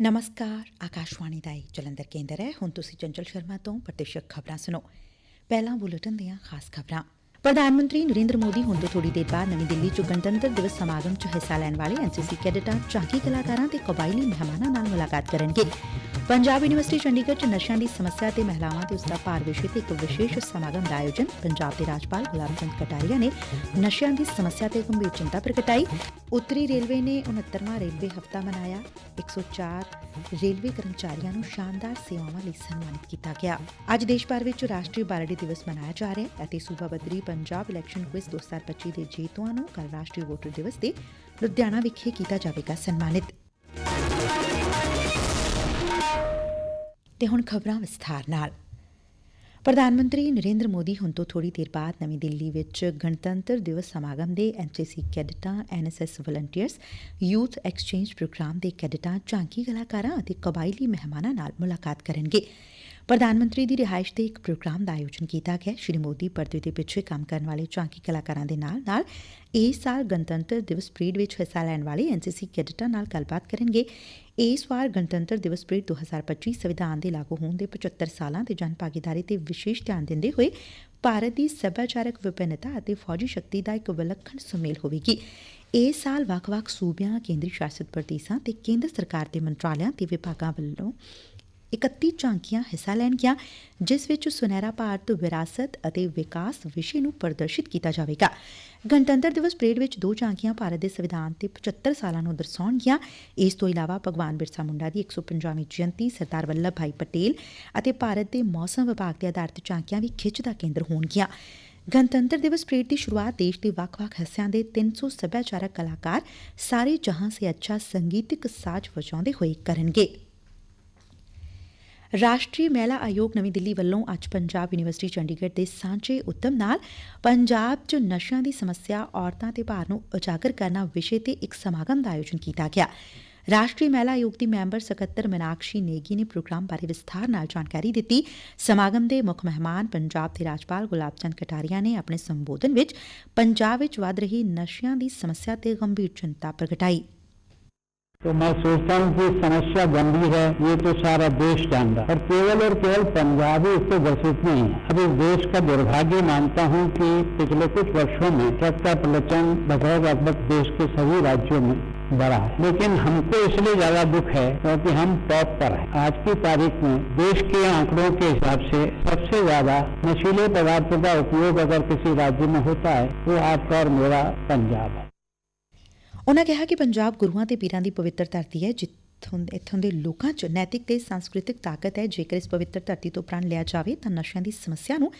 ਨਮਸਕਾਰ ਆਕਾਸ਼ਵਾਣੀ ਦਾ ਇਹ ਜਲੰਧਰ ਕੇਂਦਰ ਹੈ ਹੁਣ ਤੁਸੀਂ ਚੰਚਲ ਸ਼ਰਮਾ ਤੋਂ ਪ੍ਰਤੀਸ਼ਕ ਖਬਰਾਂ ਸੁਣੋ ਪਹਿਲਾਂ ਬੁਲੇਟਿਨ ਦੀਆਂ ਖਾਸ ਖਬਰਾਂ ਪ੍ਰਧਾਨ ਮੰਤਰੀ ਨਰਿੰਦਰ ਮੋਦੀ ਹੁਣ ਤੋਂ ਥੋੜੀ ਦੇਰ ਬਾਅਦ ਨਵੀਂ ਦਿੱਲੀ 'ਚ ਗਣਤੰਤਰ ਦਿਵਸ ਸਮਾਗਮ 'ਚ ਹਿੱਸਾ ਲੈਣ ਵਾਲੇ ਐਨਸੀਸੀ ਕੈਡਿਟਾਂ ਝਾਂਕੀ ਕਲਾਕਾਰਾਂ ਤੇ ਕਬਾਇਲੀ ਮਹਿਮਾਨਾਂ ਨਾਲ ਮੁਲਾਕਾਤ ਕਰਨਗੇ ਪੰਜਾਬ ਯੁਨੀਵਰਸਿਟੀ ਚੰਡੀਗੜ੍ਹ 'ਚ ਨਸ਼ਿਆਂ ਦੀ ਸਮੱਸਿਆ ਤੇ ਮਹਿਲਾਵਾਂ ਤੇ ਉਸਦਾ ਭਾਰ ਵਿਸ਼ੇ ਤੇ ਇੱਕ ਵਿਸ਼ੇਸ਼ ਸਮਾਗਮ ਦਾ ਆਯੋਜਨ ਪੰਜਾਬ ਦੇ ਰਾਜਪਾਲ ਗੁਲਾਬ ਚੰਦ ਕਟਾਰੀਆ ਨੇ ਨਸ਼ਿਆਂ ਦੀ ਸਮੱਸਿਆ ਤੇ ਗੰਭੀਰ ਚਿੰਤਾ ਪ੍ਰਗਟਾਈ। ਉੱਤਰੀ ਰੇਲਵੇ ਨੇ 69ਵਾਂ ਰੇਲਵੇ ਹਫਤਾ ਮਨਾਇਆ। 104 ਰੇਲਵੇ ਕਰਮਚਾਰੀਆਂ ਨੂੰ ਸ਼ਾਨਦਾਰ ਸੇਵਾਵਾਂ ਲਈ ਸਨਮਾਨਿਤ ਕੀਤਾ ਗਿਆ। ਅੱਜ ਦੇਸ਼ ਭਰ ਵਿੱਚ ਰਾਸ਼ਟਰੀ ਬਾਲੜੀ ਦਿਵਸ ਮਨਾਇਆ ਜਾ ਰਿਹਾ ਹੈ ਅਤੇ ਸੂਬਾ ਪੱਧਰੀ ਪੰਜਾਬ ਇਲੈਕਸ਼ਨ ਕੁਇਜ਼ 2025 ਦੇ ਜੇਤੂਆਂ ਨੂੰ ਕੱਲ ਰਾਸ਼ਟਰੀ ਵੋਟਰ ਦਿਵਸ ਤੇ ਲੁਧਿਆਣਾ ਵਿਖੇ ਕੀਤਾ ਜਾਵੇਗਾ ਸਨਮਾਨਿਤ। ਤੇ ਹੁਣ ਖਬਰਾਂ ਵਿਸਥਾਰ ਨਾਲ। ਪ੍ਰਧਾਨ ਮੰਤਰੀ ਨਰਿੰਦਰ ਮੋਦੀ ਹੁਣ ਤੋਂ ਥੋੜੀ ਦੇਰ ਬਾਅਦ ਨਵੀਂ ਦਿੱਲੀ ਵਿੱਚ ਗਣਤੰਤਰ ਦਿਵਸ ਸਮਾਗਮ ਦੇ NCC ਕੈਡਿਟਾਂ, NSS volunteers, youth exchange programme ਦੇ ਕੈਡਟਾਂ, ਝਾਂਕੀ ਕਲਾਕਾਰਾਂ ਅਤੇ ਕਬਾਇਲੀ ਮਹਿਮਾਨਾਂ ਨਾਲ ਮੁਲਾਕਾਤ ਕਰਨਗੇ। ਪ੍ਰਧਾਨ ਮੰਤਰੀ ਦੀ ਰਿਹਾਇਸ਼ ਤੇ ਇੱਕ ਪ੍ਰੋਗਰਾਮ ਦਾ ਆਯੋਜਨ ਕੀਤਾ ਗਿਆ। ਸ਼੍ਰੀ ਮੋਦੀ ਪਰਦੇ ਦੇ ਪਿੱਛੇ ਕੰਮ ਕਰਨ ਵਾਲੇ ਝਾਂਕੀ ਕਲਾਕਾਰਾਂ ਦੇ ਨਾਲ ਨਾਲ ਇਸ ਸਾਲ ਗਣਤੰਤਰ ਦਿਵਸ ਪਰੇਡ ਵਿੱਚ ਹਿੱਸਾ ਲੈਣ ਵਾਲੇ ਐਨਸੀਸੀ ਕੈਡਿਟਾਂ ਨਾਲ ਗੱਲਬਾਤ ਕਰਨਗੇ। ਇਸ ਵਾਰ ਗਣਤੰਤਰ ਦਿਵਸ ਪਰੇਡ 2025 ਸੰਵਿਧਾਨ ਦੇ ਲਾਗੂ ਹੋਣ ਦੇ 75 ਸਾਲਾਂ ਤੇ ਜਨ ਭਾਗੀਦਾਰੀ ਤੇ ਵਿਸ਼ੇਸ਼ ਧਿਆਨ ਦਿੰਦੇ ਹੋਏ ਭਾਰਤ ਦੀ ਸੱਭਿਆਚਾਰਕ ਵਿਭਿੰਨਤਾ ਅਤੇ ਫੌਜੀ ਸ਼ਕਤੀ ਦਾ ਇੱਕ ਵਿਲੱਖਣ ਸੁਮੇਲ ਹੋਵੇਗੀ। ਇਸ ਸਾਲ ਵੱਖ-ਵੱਖ ਸੂਬਿਆਂ ਕੇਂਦਰੀ ਸ਼ਾਸਿਤ ਪ੍ਰਦੇਸ਼ਾਂ ਤੇ ਕੇਂਦਰ ਸਰਕਾਰ ਦੇ ਮੰਤਰਾਲਿਆਂ ਤੇ ਵਿਭਾਗਾਂ ਵੱਲੋਂ 31 ਝਾਂਕੀਆਂ ਹਿੱਸਾ ਲੈਣਗੀਆਂ ਜਿਸ ਵਿੱਚ ਸੁਨਹਿਰਾ ਭਾਰਤ, ਵਿਰਾਸਤ ਅਤੇ ਵਿਕਾਸ ਵਿਸ਼ੇ ਨੂੰ ਪ੍ਰਦਰਸ਼ਿਤ ਕੀਤਾ ਜਾਵੇਗਾ। ਗਣਤੰਤਰ ਦਿਵਸ ਪਰੇਡ ਵਿੱਚ ਦੋ ਝਾਂਕੀਆਂ ਭਾਰਤ ਦੇ ਸੰਵਿਧਾਨ ਤੇ 75 ਸਾਲਾਂ ਨੂੰ ਦਰਸਾਉਣਗੀਆਂ ਇਸ ਤੋਂ ਇਲਾਵਾ ਭਗਵਾਨ ਬਿਰਸਾ ਮੁੰਡਾ ਦੀ 150ਵੀਂ ਜਯੰਤੀ, ਸਰਦਾਰ ਵੱਲਭ ਭਾਈ ਪਟੇਲ ਅਤੇ ਭਾਰਤ ਦੇ ਮੌਸਮ ਵਿਭਾਗ ਦੇ ਆਧਾਰਿਤ ਝਾਂਕੀਆਂ ਵੀ ਖਿੱਚ ਦਾ ਕੇਂਦਰ ਹੋਣਗੀਆਂ ਗਣਤੰਤਰ ਦਿਵਸ ਪਰੇਡ ਦੀ ਸ਼ੁਰੂਆਤ ਦੇਸ਼ ਦੇ ਵੱਖ-ਵੱਖ ਹਿੱਸਿਆਂ ਦੇ 300 ਸੱਭਿਆਚਾਰਕ ਕਲਾਕਾਰ ਸਾਰੇ ਜਹਾਂ ਸੇ ਅੱਛਾ ਸੰਗੀਤਿਕ ਸਾਜ਼ ਵਜਾਉਂਦੇ ਹੋਏ ਕਰਨਗੇ। ਰਾਸ਼ਟਰੀ ਮਹਿਲਾ ਆਯੋਗ ਨਵੀਂ ਦਿੱਲੀ ਵੱਲੋਂ ਅੱਜ ਪੰਜਾਬ ਯੂਨੀਵਰਸਿਟੀ ਚੰਡੀਗੜ੍ਹ ਦੇ ਸਾਂਝੇ ਉਦਮ ਨਾਲ ਪੰਜਾਬ 'ਚ ਨਸ਼ਿਆਂ ਦੀ ਸਮੱਸਿਆ, ਔਰਤਾਂ ਤੇ ਭਾਰ ਨੂੰ ਉਜਾਗਰ ਕਰਨਾ ਵਿਸ਼ੇ ਤੇ ਇੱਕ ਸਮਾਗਮ ਦਾ ਆਯੋਜਨ ਕੀਤਾ ਗਿਆ। ਰਾਸ਼ਟਰੀ ਮਹਿਲਾ ਆਯੋਗ ਦੀ ਮੈਂਬਰ ਸਕੱਤਰ ਮਨਾਕਸ਼ੀ ਨੇਗੀ ਨੇ ਪ੍ਰੋਗਰਾਮ ਬਾਰੇ ਵਿਸਥਾਰ ਨਾਲ ਜਾਣਕਾਰੀ ਦਿੱਤੀ। ਸਮਾਗਮ ਦੇ ਮੁੱਖ ਮਹਿਮਾਨ ਪੰਜਾਬ ਦੇ ਰਾਜਪਾਲ ਗੁਲਾਬ ਚੰਦ ਕਟਾਰੀਆ ਨੇ ਆਪਣੇ ਸੰਬੋਧਨ ਵਿੱਚ ਪੰਜਾਬ ਵਿੱਚ ਵੱਧ ਰਹੀ ਨਸ਼ਿਆਂ ਦੀ ਸਮੱਸਿਆ ਤੇ ਗੰਭੀਰ ਚਿੰਤਾ ਪ੍ਰਗਟਾਈ। तो मैं सोचता हूँ कि समस्या गंभीर है, ये तो सारा देश जानता है। और केवल और केवल पंजाब ही इससे ग्रसित नहीं है। अब इस देश का दुर्भाग्य मानता हूँ कि पिछले कुछ वर्षों में ट्रक का प्रचलन लगभग लगभग देश के सभी राज्यों में बढ़ा है। लेकिन हमको इसलिए ज़्यादा दुख है क्योंकि हम टॉप पर हैं। आज की तारीख में देश के आंकड़ों के हिसाब से सबसे ज़्यादा नशीले पदार्थों का उपयोग अगर किसी राज्य में होता है वो आपका और मेरा पंजाब है। ਉਨ੍ਹਾਂ ਕਿਹਾ ਕਿ ਪੰਜਾਬ ਗੁਰੂਆਂ ਤੇ ਪੀਰਾਂ ਦੀ ਪਵਿੱਤਰ ਧਰਤੀ ਹੈ ਇੱਥੋਂ ਦੇ ਲੋਕਾਂ 'ਚ ਨੈਤਿਕ ਤੇ ਸੰਸਕ੍ਰਿਤਿਕ ਤਾਕਤ ਹੈ। ਜੇਕਰ ਇਸ ਪਵਿੱਤਰ ਧਰਤੀ ਤੋਂ ਪ੍ਰਣ ਲਿਆ ਜਾਵੇ, ਤਾਂ ਨਸ਼ਿਆਂ ਦੀ ਸਮੱਸਿਆ ਨੂੰ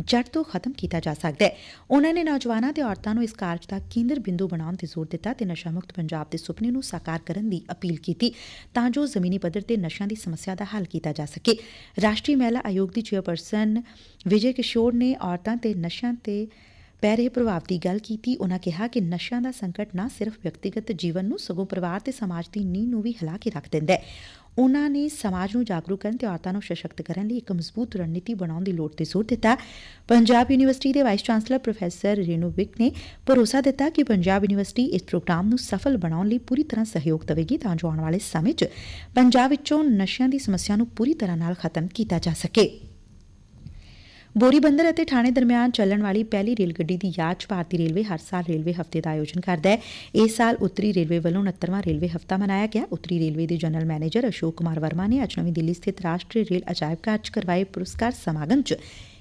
ਜੜ ਤੋਂ ਖਤਮ ਕੀਤਾ ਜਾ ਸਕਦਾ ਹੈ। ਉਨ੍ਹਾਂ ਨੇ ਨੌਜਵਾਨਾਂ ਤੇ ਔਰਤਾਂ ਨੂੰ ਇਸ ਕਾਰਜ ਦਾ ਕੇਂਦਰ ਬਿੰਦੂ ਬਣਾਉਣ ਤੇ ਜ਼ੋਰ ਦਿੱਤਾ ਤੇ ਨਸ਼ਾ ਮੁਕਤ ਪੰਜਾਬ ਦੇ ਸੁਪਨੇ ਨੂੰ ਸਾਕਾਰ ਕਰਨ ਦੀ ਅਪੀਲ ਕੀਤੀ ਤਾਂ ਜੋ ਜ਼ਮੀਨੀ ਪੱਧਰ ਤੇ ਨਸ਼ਿਆਂ ਦੀ ਸਮੱਸਿਆ ਦਾ ਹੱਲ ਕੀਤਾ ਜਾ ਸਕੇ। ਰਾਸ਼ਟਰੀ ਮਹਿਲਾ ਆਯੋਗ ਦੀ ਚੇਅਰਪਰਸਨ ਵਿਜੇ ਕਿਸ਼ੋਰ ਨੇ ਔਰਤਾਂ ਤੇ ਨਸ਼ਿਆਂ ਤੇ ਪੈ ਰਹੇ ਪ੍ਰਭਾਵ ਦੀ ਗੱਲ ਕੀਤੀ ਉਨੂਾ ਕਿਹਾ ਕਿ ਨਸ਼ਿਆਂ ਦਾ ਸੰਕਟ ਨਾ ਸਿਰਫ ਵਿਅਕਤੀਗਤ ਜੀਵਨ ਨੂੰ, ਸਗੋਂ ਪਰਿਵਾਰ ਤੇ ਸਮਾਜ ਦੀ ਨੀਂਹ ਨੂੰ ਵੀ ਹਿਲਾ ਕੇ ਰੱਖ ਦਿੰਦੈ ਹੈ। ਨੇ ਸਮਾਜ ਨੂੰ ਜਾਗਰੂਕ ਕਰਨ ਤੇ ਔਰਤਾਂ ਨੂੰ ਸਸ਼ਕਤ ਕਰਨ ਲਈ ਇੱਕ ਮਜ਼ਬੂਤ ਰਣਨੀਤੀ ਬਣਾਉਣ ਦੀ ਲੋੜ ਤੇ ਜ਼ੋਰ ਦਿੱਤਾ। ਪੰਜਾਬ ਯੂਨੀਵਰਸਿਟੀ ਦੇ vice chancellor professor Renu Vig ਨੇ ਭਰੋਸਾ ਦਿੱਤਾ ਕਿ ਪੰਜਾਬ ਯੂਨੀਵਰਸਿਟੀ ਇਸ ਪ੍ਰੋਗਰਾਮ ਨੂੰ ਸਫਲ ਬਣਾਉਣ ਲਈ ਪੂਰੀ ਤਰ੍ਹਾਂ ਸਹਿਯੋਗ ਦੇਵੇਗੀ ਤਾਂ ਜੋ ਆਉਣ ਵਾਲੇ ਸਮੇਂ 'ਚ ਪੰਜਾਬ ਵਿੱਚੋਂ ਨਸ਼ਿਆਂ ਦੀ ਸਮੱਸਿਆ ਨੂੰ ਪੂਰੀ ਤਰ੍ਹਾਂ ਨਾਲ ਖਤਮ ਕੀਤਾ ਜਾ ਸਕੇ। ਬੋਰੀ ਬੰਦਰ ਅਤੇ ਥਾਣੇ ਦਰਮਿਆਨ ਚੱਲਣ ਵਾਲੀ ਪਹਿਲੀ ਰੇਲ ਗੱਡੀ ਦੀ ਯਾਦ 'ਚ ਭਾਰਤੀ ਰੇਲਵੇ ਹਰ ਸਾਲ ਰੇਲਵੇ ਹਫ਼ਤੇ ਦਾ ਆਯੋਜਨ ਕਰਦਾ ਹੈ। ਇਸ ਸਾਲ ਉੱਤਰੀ ਰੇਲਵੇ ਵੱਲੋਂ 69ਵਾਂ ਰੇਲਵੇ ਹਫਤਾ ਮਨਾਇਆ ਗਿਆ। ਉੱਤਰੀ ਰੇਲਵੇ ਦੇ ਜਨਰਲ ਮੈਨੇਜਰ ਅਸ਼ੋਕ ਕੁਮਾਰ ਵਰਮਾ ਨੇ ਅੱਜ ਨਵੀਂ ਦਿੱਲੀ ਸਥਿਤ ਰਾਸ਼ਟਰੀ ਰੇਲ ਅਜਾਇਬ ਘਰ 'ਚ ਕਰਵਾਏ ਪੁਰਸਕਾਰ ਸਮਾਗਮ 'ਚ।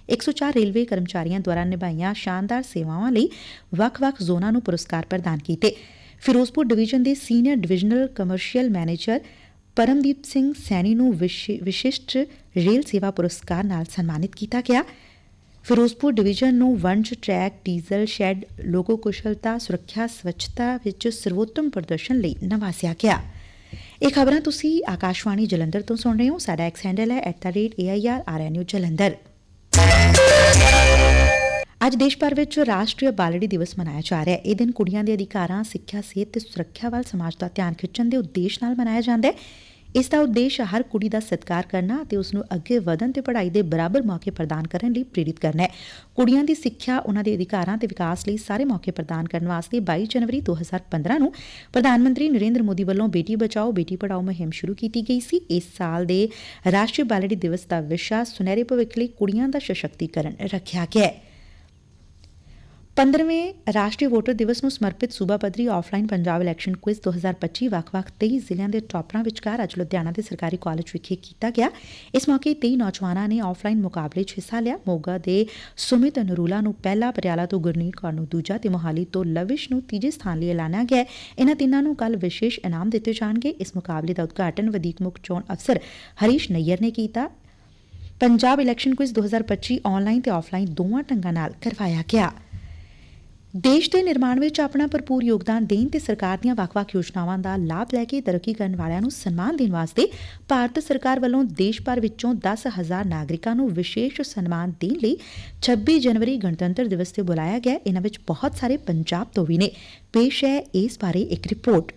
104 ਰੇਲਵੇ ਕਰਮਚਾਰੀਆਂ ਦੁਆਰਾ ਨਿਭਾਈਆਂ ਸ਼ਾਨਦਾਰ ਸੇਵਾਵਾਂ ਲਈ ਵੱਖ-ਵੱਖ ਜ਼ੋਨਾਂ ਨੂੰ ਪੁਰਸਕਾਰ ਪ੍ਰਦਾਨ ਕੀਤੇ। ਫਿਰੋਜ਼ਪੁਰ ਡਿਵੀਜ਼ਨ ਦੇ senior divisional commercial manager Paramdeep Singh Saini ਨੂੰ ਵਿਸ਼ਿਸ਼ਟ ਰੇਲ ਸੇਵਾ ਪੁਰਸਕਾਰ ਨਾਲ ਸਨਮਾਨਿਤ ਕੀਤਾ ਗਿਆ। ਫਿਰੋਜ਼ਪੁਰ ਡਿਵੀਜ਼ਨ ਨੂੰ ਵਣਜ ਟਰੈਕ, ਡੀਜ਼ਲ ਸ਼ੈੱਡ, ਲੋਗੋ ਕੁਸ਼ਲਤਾ, ਸੁਰੱਖਿਆ, ਸਵੱਛਤਾ ਵਿੱਚ ਸਰਵੋਤਮ ਪ੍ਰਦਰਸ਼ਨ ਲਈ ਨਵਾਜ਼ਿਆ ਗਿਆ। ਇਹ ਖਬਰਾਂ ਤੁਸੀਂ ਆਕਾਸ਼ਵਾਣੀ ਜਲੰਧਰ ਤੋਂ ਸੁਣ ਰਹੇ ਹੋ। ਸਾਡਾ ਐਕਸ ਹੈਂਡਲ ਹੈ @airrnu ਜਲੰਧਰ। ਅੱਜ ਦੇਸ਼ ਭਰ ਵਿੱਚ ਰਾਸ਼ਟਰੀ ਬਾਲੜੀ ਦਿਵਸ ਮਨਾਇਆ ਜਾ ਰਿਹਾ ਹੈ। ਇਹ ਦਿਨ ਕੁੜੀਆਂ ਦੇ ਅਧਿਕਾਰਾਂ, ਸਿੱਖਿਆ, ਸਿਹਤ ਤੇ ਸੁਰੱਖਿਆ ਵੱਲ ਸਮਾਜ ਦਾ ਧਿਆਨ ਖਿੱਚਣ ਦੇ ਉਦੇਸ਼ ਨਾਲ ਮਨਾਇਆ ਜਾਂਦਾ ਹੈ। ਇਸ ਦਾ ਉਦੇਸ਼ ਹਰ ਕੁੜੀ ਦਾ ਸਤਿਕਾਰ ਕਰਨਾ ਅਤੇ ਉਸ ਨੂੰ ਅੱਗੇ ਵਧਣ ਤੇ ਪੜ੍ਹਾਈ ਦੇ ਬਰਾਬਰ ਮੌਕੇ ਪ੍ਰਦਾਨ ਕਰਨ ਲਈ ਪ੍ਰੇਰਿਤ ਕਰਨਾ ਹੈ। ਕੁੜੀਆਂ ਦੀ ਸਿੱਖਿਆ ਉਹਨਾਂ ਦੇ ਅਧਿਕਾਰਾਂ ਤੇ ਵਿਕਾਸ ਲਈ ਸਾਰੇ ਮੌਕੇ ਪ੍ਰਦਾਨ ਕਰਨ ਵਾਸਤੇ 22 ਜਨਵਰੀ 2015 ਨੂੰ ਪ੍ਰਧਾਨ ਮੰਤਰੀ ਨਰਿੰਦਰ ਮੋਦੀ ਵੱਲੋਂ ਬੇਟੀ ਬਚਾਓ, ਬੇਟੀ ਪੜਾਓ ਮੁਹਿੰਮ ਸ਼ੁਰੂ ਕੀਤੀ ਗਈ ਸੀ। ਇਸ ਸਾਲ ਦੇ ਰਾਸ਼ਟਰੀ ਬਾਲੜੀ ਦਿਵਸ ਦਾ ਵਿਸ਼ਾ ਸੁਨਹਿਰੇ ਭਵਿੱਖ ਲਈ ਕੁੜੀਆਂ ਦਾ ਸਸ਼ਕਤੀਕਰਨ ਰੱਖਿਆ ਗਿਆ ਹੈ। 15ਵੇਂ ਰਾਸ਼ਟਰੀ ਵੋਟਰ ਦਿਵਸ ਨੂੰ ਸਮਰਪਿਤ ਸੂਬਾ ਪੱਧਰੀ ਆਫਲਾਈਨ ਪੰਜਾਬ ਇਲੈਕਸ਼ਨ ਕੁਇਜ਼ 2025 ਵੱਖ-ਵੱਖ 23 ਜ਼ਿਲ੍ਹਿਆਂ ਦੇ ਟਾਪਰਾਂ ਵਿਚਕਾਰ ਅੱਜ ਲੁਧਿਆਣਾ ਦੇ ਸਰਕਾਰੀ ਕਾਲਜ ਵਿਖੇ ਕੀਤਾ ਗਿਆ। ਇਸ ਮੌਕੇ 23 ਨੌਜਵਾਨਾਂ ਨੇ ਆਫਲਾਈਨ ਮੁਕਾਬਲੇ 'ਚ ਹਿੱਸਾ ਲਿਆ। ਮੋਗਾ ਦੇ ਸੁਮਿਤ ਨਰੂਲਾ ਨੂੰ ਪਹਿਲਾ, ਪਟਿਆਲਾ ਤੋਂ ਗੁਰਨੀਤ ਕੌਰ ਨੂੰ ਦੂਜਾ ਤੇ ਮੋਹਾਲੀ ਤੋਂ ਲਵਿਸ਼ ਨੂੰ ਤੀਜੇ ਸਥਾਨ ਲਈ ਐਲਾਨਿਆ ਗਿਆ। ਹੈ। ਇਹਨਾਂ ਤਿੰਨਾਂ ਨੂੰ ਕੱਲ ਵਿਸ਼ੇਸ਼ ਇਨਾਮ ਦਿੱਤੇ ਜਾਣਗੇ। ਇਸ ਮੁਕਾਬਲੇ ਦਾ ਉਦਘਾਟਨ ਵਧੀਕ ਮੁੱਖ ਚੋਣ ਅਫਸਰ ਹਰੀਸ਼ ਨਈਅਰ ਨੇ ਕੀਤਾ। ਪੰਜਾਬ ਇਲੈਕਸ਼ਨ ਕੁਇਜ਼ 2025 ਆਨਲਾਈਨ ਤੇ ਆਫਲਾਈਨ ਦੋਵਾਂ ਢੰਗਾਂ ਨਾਲ ਕਰਵਾਇਆ ਗਿਆ। ਦੇਸ਼ ਦੇ ਨਿਰਮਾਣ ਵਿੱਚ ਆਪਣਾ ਭਰਪੂਰ ਯੋਗਦਾਨ ਦੇਣ ਤੇ ਸਰਕਾਰ ਦੀਆਂ ਵੱਖ-ਵੱਖ ਯੋਜਨਾਵਾਂ ਦਾ ਲਾਭ ਲੈ ਕੇ ਤਰੱਕੀ ਕਰਨ ਵਾਲਿਆਂ ਨੂੰ ਸਨਮਾਨ ਦੇਣ ਵਾਸਤੇ ਭਾਰਤ ਸਰਕਾਰ ਵੱਲੋਂ ਦੇਸ਼ ਭਰ ਵਿੱਚੋਂ 10000 ਨਾਗਰਿਕਾਂ ਨੂੰ ਵਿਸ਼ੇਸ਼ ਸਨਮਾਨ ਦੇਣ ਲਈ 26 ਜਨਵਰੀ ਗਣਤੰਤਰ ਦਿਵਸ ਤੇ ਬੁਲਾਇਆ ਗਿਆ ਹੈ। ਇਹਨਾਂ ਵਿੱਚ ਬਹੁਤ ਸਾਰੇ ਪੰਜਾਬ ਤੋਂ ਵੀ ਨੇ ਪੇਸ਼ ਹੈ ਇਸ ਬਾਰੇ ਇੱਕ ਰਿਪੋਰਟ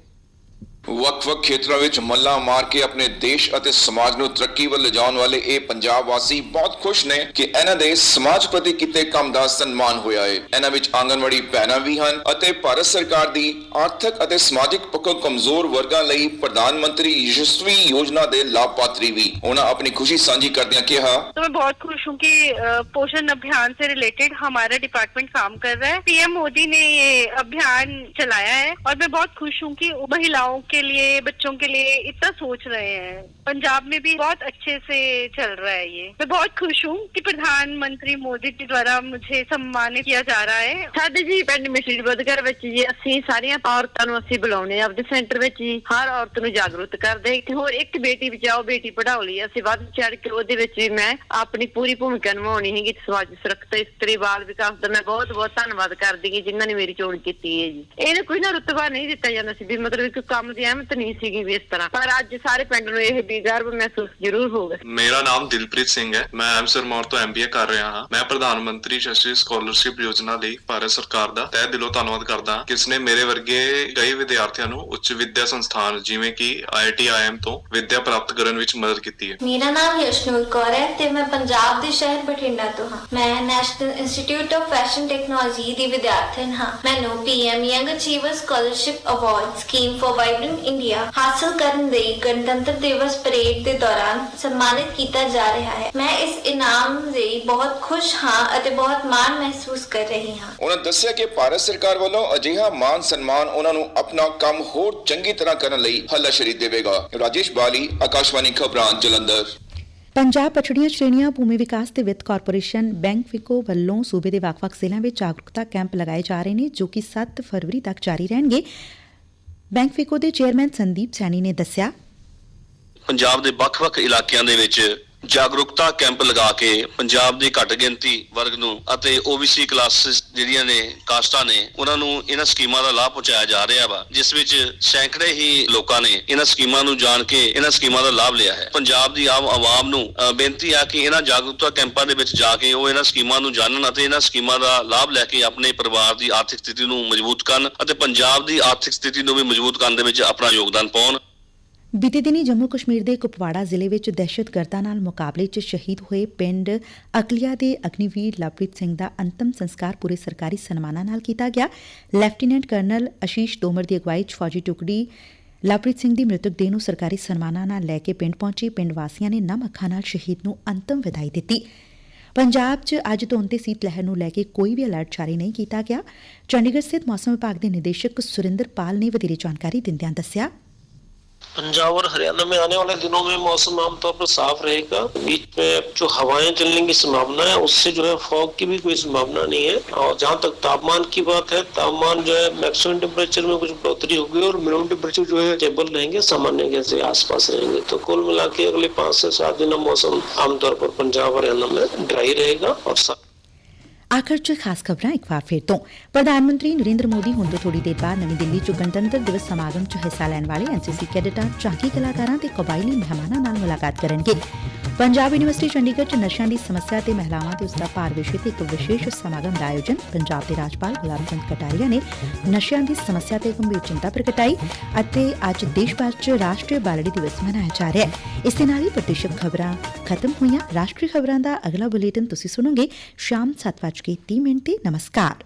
ਵੱਖ-ਵੱਖ ਖੇਤਰਾਂ ਵਿੱਚ ਮੱਲਾ ਮਾਰ ਕੇ ਆਪਣੇ ਦੇਸ਼ ਅਤੇ ਸਮਾਜ ਨੂੰ ਤਰੱਕੀ ਵੱਲ ਲਿਜਾਉਣ ਵਾਲੇ ਇਹ ਪੰਜਾਬ ਵਾਸੀ ਬਹੁਤ ਖੁਸ਼ ਨੇ ਕਿ ਇਹਨਾਂ ਦੇ ਸਮਾਜ ਪ੍ਰਤੀ ਕੀਤੇ ਕੰਮ ਦਾ ਸਨਮਾਨ ਹੋਇਆ ਹੈ ਇਹਨਾਂ ਵਿੱਚ ਆਂਗਨਵਾੜੀ ਭੈਣਾਂ ਵੀ ਹਨ ਅਤੇ ਭਾਰਤ ਸਰਕਾਰ ਦੀ ਆਰਥਿਕ ਅਤੇ ਸਮਾਜਿਕ ਪੱਖੋਂ ਕਮਜ਼ੋਰ ਵਰਗਾਂ ਲਈ ਪ੍ਰਧਾਨ ਮੰਤਰੀ ਯਸ਼ਸਵੀ ਯੋਜਨਾ ਦੇ ਲਾਭਪਾਤਰੀ ਵੀ ਉਹਨਾਂ ਆਪਣੀ ਖੁਸ਼ੀ ਸਾਂਝੀ ਕਰਦਿਆਂ ਕਿਹਾ तो मैं बहुत खुश हूँ कि अ, पोषण अभियान से रिलेटेड हमारा डिपार्टमेंट काम कर रहा है पीएम मोदी ने ये अभियान चलाया है और मैं बहुत खुश हूँ कि महिलाओं के लिए बच्चों के लिए इतना सोच रहे हैं पंजाब में भी बहुत अच्छे से चल रहा है ये मैं बहुत खुश हूँ कि प्रधानमंत्री मोदी जी द्वारा मुझे सम्मानित किया जा रहा है ਸਾਡੇ ਜੀ ਪਿੰਡ ਮਿਸਰੀ ਬਦਗਰ ਵਿੱਚ ਜੀ ਅਸੀਂ ਸਾਰੀਆਂ ਔਰਤਾਂ ਨੂੰ ਅਸੀਂ ਬੁਲਾਉਨੇ ਆ ਆਪਦੇ ਸੈਂਟਰ ਵਿੱਚ ਜੀ ਹਰ ਔਰਤ ਨੂੰ ਜਾਗਰੂਕ ਕਰਦੇ ਤੇ ਹੋਰ ਇੱਕ ਬੇਟੀ ਬਚਾਓ ਬੇਟੀ ਪੜਾਓ ਲਈ ਅਸੀਂ ਵੱਧ ਚੜ ਕੇ ਉਹਦੇ ਵਿੱਚ ਵੀ ਮੈਂ ਆਪਣੀ ਪੂਰੀ ਭੂਮਿਕਾ ਨਿਭਾਉਣੀ ਹੈਗੀ ਤੇ ਸਮਾਜ ਸੁਰੱਖਿਆ ਇਸਤਰੀ ਬਾਲ ਵਿਕਾਸ ਦਾ ਮੈਂ ਬਹੁਤ ਬਹੁਤ ਧੰਨਵਾਦ ਕਰਦੀ ਹਾਂ ਜਿਨ੍ਹਾਂ ਨੇ ਮੇਰੀ ਚੋਣ ਕੀਤੀ ਹੈ ਜੀ ਇਹਨੂੰ ਕੋਈ ਨਾ ਰੁਤਬਾ ਨਹੀਂ ਦਿੱਤਾ ਜਾਂਦਾ ਸੀ ਵੀ ਮਤਲਬ ਇੱਕ ਕੰਮ ਦੀ ਅਹਿਮਤ ਨਹੀਂ ਸੀਗੀ ਵੀ ਇਸ ਤਰ੍ਹਾਂ। ਪਰ ਅੱਜ ਸਾਰੇ ਪਿੰਡ ਨੂੰ ਇਹ ਵੀ ਗਰਵ ਮਹਿਸੂਸ ਜ਼ਰੂਰ ਹੋਊਗਾ ਮੇਰਾ ਨਾਮ ਦਿਲਪ੍ਰੀਤ ਸਿੰਘ ਹੈ। ਮੈਂ ਐਮ ਸਿਰਮੌਰ ਤੋਂ ਐਮਬੀਏ ਕਰ ਰਿਹਾ ਹਾਂ। ਮੈਂ ਪ੍ਰਧਾਨ ਮੰਤਰੀ ਸ਼ਸ਼ੀ ਸਕਾਲਰਸ਼ਿਪ ਯੋਜਨਾ ਲਈ ਭਾਰਤ ਸਰਕਾਰ ਦਾ ਤਹਿ ਦਿਲੋਂ ਧੰਨਵਾਦ ਕਰਦਾ ਹਾਂ। ਕਿਸ ਨੇ ਮੇਰੇ ਵਰਗੇ ਕਈ ਵਿਦਿਆਰਥੀਆਂ ਨੂੰ ਉੱਚ ਵਿੱਦਿਆ ਸੰਸਥਾਨ ਜਿਵੇਂ ਕਿ ਆਈਆਈਟੀ ਆਈਐਮ ਤੋਂ ਵਿੱਦਿਆ ਪ੍ਰਾਪਤ ਕਰਨ ਵਿੱਚ ਮਦਦ ਕੀਤੀ ਹੈ। ਮੇਰਾ ਨਾਮ ਯਸ਼ਨੂਰ ਕੌਰ ਹੈ ਤੇ ਮੈਂ ਪੰਜਾਬ ਦੇ ਸ਼ਹਿਰ ਬਠਿੰਡਾ ਤੋਂ ਹਾਂ। ਮੈਂ national institute of fashion technology ਦੀ ਵਿਦਿਆਰਥਣ ਹਾਂ। ਮੈਨੂੰ PM young achiever scholarship award scheme for vibrant India ਹਾਸਲ ਕਰਨ ਲਈ ਗਣਤੰਤਰ ਦਿਵਸ ਪਰੇਡ ਦੇ ਦੌਰਾਨ ਸਨਮਾਨਿਤ ਕੀਤਾ ਜਾ ਰਿਹਾ ਹੈ ਮੈਂ ਇਸ ਇਨਾਮ ਲਈ ਬਹੁਤ ਖੁਸ਼ ਹਾਂ ਅਤੇ ਬਹੁਤ ਮਾਣ ਮਹਿਸੂਸ ਕਰ ਰਹੀ ਹਾਂ ਉਹਨਾਂ ਦੱਸਿਆ ਕਿ ਭਾਰਤ ਸਰਕਾਰ ਵੱਲੋਂ ਅਜਿਹਾ ਮਾਨ ਸਨਮਾਨ ਉਹਨਾਂ ਨੂੰ ਆਪਣਾ ਕੰਮ ਹੋਰ ਚੰਗੀ ਤਰ੍ਹਾਂ ਕਰਨ ਲਈ ਹੱਲਾਸ਼ੇਰੀ ਦੇਵੇਗਾ ਰਾਜੇਸ਼ ਬਾਲੀ ਆਕਾਸ਼ਵਾਣੀ ਖਬਰਾਂ ਜਲੰਧਰ ਪੰਜਾਬ ਪਛੜੀਆਂ ਸ਼੍ਰੇਣੀਆਂ ਭੂਮੀ ਵਿਕਾਸ ਤੇ ਵਿੱਤ ਕਾਰਪੋਰੇਸ਼ਨ ਬੈਂਕ ਫਿਕੋ ਵੱਲੋਂ ਸੂਬੇ ਦੇ ਵੱਖ-ਵੱਖ ਜ਼ਿਲ੍ਹਿਆਂ ਵਿੱਚ ਜਾਗਰੂਕਤਾ ਕੈਂਪ ਲਗਾਏ ਜਾ ਰਹੇ ਨੇ ਜੋ ਕਿ 7 ਫਰਵਰੀ ਤੱਕ ਜਾਰੀ ਰਹਿਣਗੇ ਬੈਂਕ ਫਿਕੋ ਦੇ ਚੇਅਰਮੈਨ ਸੰਦੀਪ ਸੈਣੀ ਨੇ ਦੱਸਿਆ। ਪੰਜਾਬ ਦੇ ਵੱਖ-ਵੱਖ ਇਲਾਕਿਆਂ ਦੇ ਵਿੱਚ ਜਾਗਰੂਕਤਾ ਕੈਂਪ ਲਗਾ ਕੇ ਪੰਜਾਬ ਦੀ ਘੱਟ ਗਿਣਤੀ ਵਰਗ ਨੂੰ ਅਤੇ OBC ਕਲਾਸਿਸ ਜਿਹੜੀਆਂ ਨੇ ਕਾਸਟਾਂ ਨੇ, ਉਹਨਾਂ ਨੂੰ ਇਹਨਾਂ ਸਕੀਮਾਂ ਦਾ ਲਾਭ ਪਹੁੰਚਾਇਆ ਜਾ ਰਿਹਾ ਵਾ, ਜਿਸ ਵਿੱਚ ਸੈਂਕੜੇ ਹੀ ਲੋਕਾਂ ਨੇ ਇਹਨਾਂ ਸਕੀਮਾਂ ਨੂੰ ਜਾਣ ਕੇ ਇਹਨਾਂ ਸਕੀਮਾਂ ਦਾ ਲਾਭ ਲਿਆ ਹੈ। ਪੰਜਾਬ ਦੀ ਆਮ ਆਵਾਮ ਨੂੰ ਬੇਨਤੀ ਆ ਕਿ ਇਹਨਾਂ ਜਾਗਰੂਕਤਾ ਕੈਂਪਾਂ ਦੇ ਵਿੱਚ ਜਾ ਕੇ ਉਹ ਇਹਨਾਂ ਸਕੀਮਾਂ ਨੂੰ ਜਾਣਨ ਅਤੇ ਇਹਨਾਂ ਸਕੀਮਾਂ ਦਾ ਲਾਭ ਲੈ ਕੇ ਆਪਣੇ ਪਰਿਵਾਰ ਦੀ ਆਰਥਿਕ ਸਥਿਤੀ ਨੂੰ ਮਜ਼ਬੂਤ ਕਰਨ ਅਤੇ ਪੰਜਾਬ ਦੀ ਆਰਥਿਕ ਸਥਿਤੀ ਨੂੰ ਵੀ ਮਜ਼ਬੂਤ ਕਰਨ ਦੇ ਵਿੱਚ ਆਪਣਾ ਯੋਗਦਾਨ ਪਾਉਣ। ਬੀਤੇ ਦਿਨੀ ਜੰਮੂ ਕਸ਼ਮੀਰ ਦੇ ਕੁਪਵਾੜਾ ਜ਼ਿਲ੍ਹੇ ਵਿੱਚ ਦਹਿਸ਼ਤਗਰਦਾਂ ਨਾਲ ਮੁਕਾਬਲੇ 'ਚ ਸ਼ਹੀਦ ਹੋਏ ਪਿੰਡ ਅਕਲੀਆ ਦੇ ਅਗਨੀਵੀਰ ਲਵਪ੍ਰੀਤ ਸਿੰਘ ਦਾ ਅੰਤਮ ਸੰਸਕਾਰ ਪੂਰੇ ਸਰਕਾਰੀ ਸਨਮਾਨਾਂ ਨਾਲ ਕੀਤਾ ਗਿਆ। ਲੈਫਟੀਨੈਂਟ ਕਰਨਲ ਅਸ਼ੀਸ਼ ਤੋਮਰ ਦੀ ਅਗਵਾਈ 'ਚ ਫੌਜੀ ਟੁਕੜੀ ਲਵਪ੍ਰੀਤ ਸਿੰਘ ਦੀ ਮ੍ਰਿਤਕ ਦੇਹ ਨੂੰ ਸਰਕਾਰੀ ਸਨਮਾਨਾਂ ਨਾਲ ਲੈ ਕੇ ਪਿੰਡ ਪਹੁੰਚੀ। ਪਿੰਡ ਵਾਸੀਆਂ ਨੇ ਨਮ ਅੱਖਾਂ ਨਾਲ ਸ਼ਹੀਦ ਨੂੰ ਅੰਤਮ ਵਿਦਾਈ ਦਿੱਤੀ। ਪੰਜਾਬ 'ਚ ਅੱਜ ਧੁੰਦ ਤੇ ਸੀਤ ਲਹਿਰ ਨੂੰ ਲੈ ਕੇ ਕੋਈ ਵੀ ਅਲਰਟ ਜਾਰੀ ਨਹੀਂ ਕੀਤਾ ਗਿਆ। ਚੰਡੀਗੜ੍ਹ ਸਥਿਤ ਮੌਸਮ ਵਿਭਾਗ ਦੇ ਨਿਦੇਸ਼ਕ ਸੁਰਿੰਦਰ ਪਾਲ ਨੇ ਵਧੇਰੇ ਜਾਣਕਾਰੀ ਦਿੰਦਿਆਂ ਦੱਸਿਆ। पंजाब और हरियाणा में आने वाले दिनों में मौसम आमतौर पर साफ़ रहेगा। बीच में जो हवाएँ चलने की संभावना है, उससे जो है फॉग की भी कोई संभावना नहीं है। और जहाँ तक तापमान की बात है, तापमान जो है मैक्सिमम टेम्परेचर में कुछ बढ़ोतरी होगी और मिनिमम टेम्परेचर जो है स्टेबल रहेंगे, सामान्य के से आसपास रहेंगे। तो कुल मिला के अगले पाँच से सात दिन मौसम आमतौर पर पंजाब हरियाणा में ड्राई रहेगा और ਆਖਰ 'ਚ ਖਾਸ ਖਬਰਾਂ ਇੱਕ ਵਾਰ ਫੇਰ ਤੋਂ। ਪ੍ਰਧਾਨ ਮੰਤਰੀ ਨਰਿੰਦਰ ਮੋਦੀ ਹੁਣ ਤੋਂ ਥੋੜੀ ਦੇਰ ਬਾਅਦ ਨਵੀਂ ਦਿੱਲੀ 'ਚ ਗਣਤੰਤਰ ਦਿਵਸ ਸਮਾਗਮ 'ਚ ਹਿੱਸਾ ਲੈਣ ਵਾਲੇ ਐਨਸੀਸੀ ਕੈਡਟਾਂ, ਝਾਂਕੀ ਕਲਾਕਾਰਾਂ ਤੇ ਕਬਾਇਲੀ ਮਹਿਮਾਨਾਂ ਨਾਲ ਮੁਲਾਕਾਤ ਕਰਨਗੇ। ਪੰਜਾਬ ਯੂਨੀਵਰਸਿਟੀ ਚੰਡੀਗੜ੍ਹ 'ਚ ਨਸ਼ਿਆਂ ਦੀ ਸਮੱਸਿਆ ਤੇ ਮਹਿਲਾਵਾਂ ਤੇ ਉਸ ਦਾ ਭਾਰ ਵਿਸ਼ੇ ਤੇ ਇੱਕ ਵਿਸ਼ੇਸ਼ ਸਮਾਗਮ ਦਾ ਆਯੋਜਨ ਪੰਜਾਬ ਦੇ ਰਾਜਪਾਲ ਗੁਲਾਬ ਚੰਦ ਕਟਾਰੀਆ ਨੇ ਨਸ਼ਿਆਂ ਦੀ ਸਮੱਸਿਆ ਤੇ ਗੰਭੀਰ ਚਿੰਤਾ ਪ੍ਰਗਟਾਈ ਅਤੇ ਅੱਜ ਦੇਸ਼ ਭਰ 'ਚ ਰਾਸ਼ਟਰੀ ਬਾਲੜੀ ਦਿਵਸ ਮਨਾਇਆ ਜਾ ਰਿਹਾ ਹੈ। ਇਸ ਦੇ ਨਾਲ ਹੀ ਪ੍ਰਤੀਸ਼ਤ ਖਬਰਾਂ ਖਤਮ ਹੋਈਆਂ। ਰਾਸ਼ਟਰੀ ਖਬਰਾਂ ਦਾ ਅਗਲਾ ਬੁਲੇਟਿਨ ਤੁਸੀਂ ਸੁਣੋਗੇ ਸ਼ਾਮ 7:30 ਮਿੰਟ ਤੇ। ਨਮਸਕਾਰ।